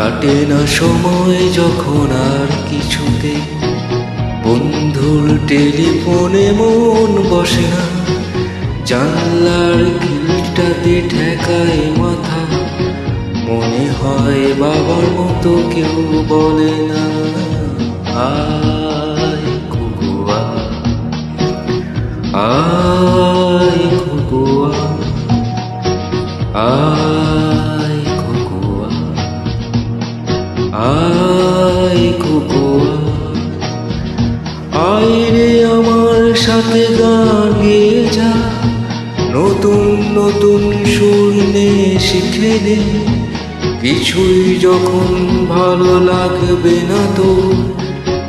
কাটে না সময় যখন আর কিছুতে। বন্ধুর টেলিফোনে মন বসে না। জানলার খিলটাতে ঠেকায় মাথা। মনে হয় বাবার মতো কেউ বলে না, আয় কুকুয়া আয় কুকুয়া আয় আয় কুকুয়া আয় রে আমার সাথে গান গেয়ে যা, নতুন নতুন সুর নে শিখে নে। কিছুই যখন ভালো লাগবে না তো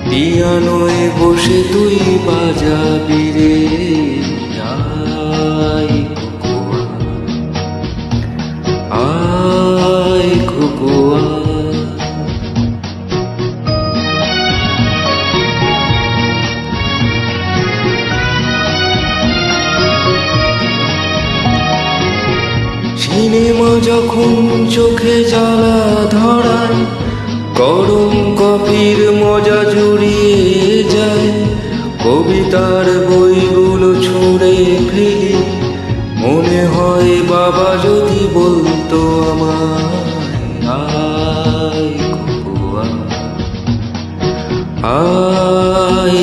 পিয়ানোয় বসে তুই বাজাবি রে। সিনেমা যখন চোখে জ্বালা ধরায়, গরম কফির মজা জুড়িয়ে যায়। কবিতার বইগুলো ছুঁড়ে ফেলি, মনে হয় বাবা যদি বলতো কুকুয়া আয়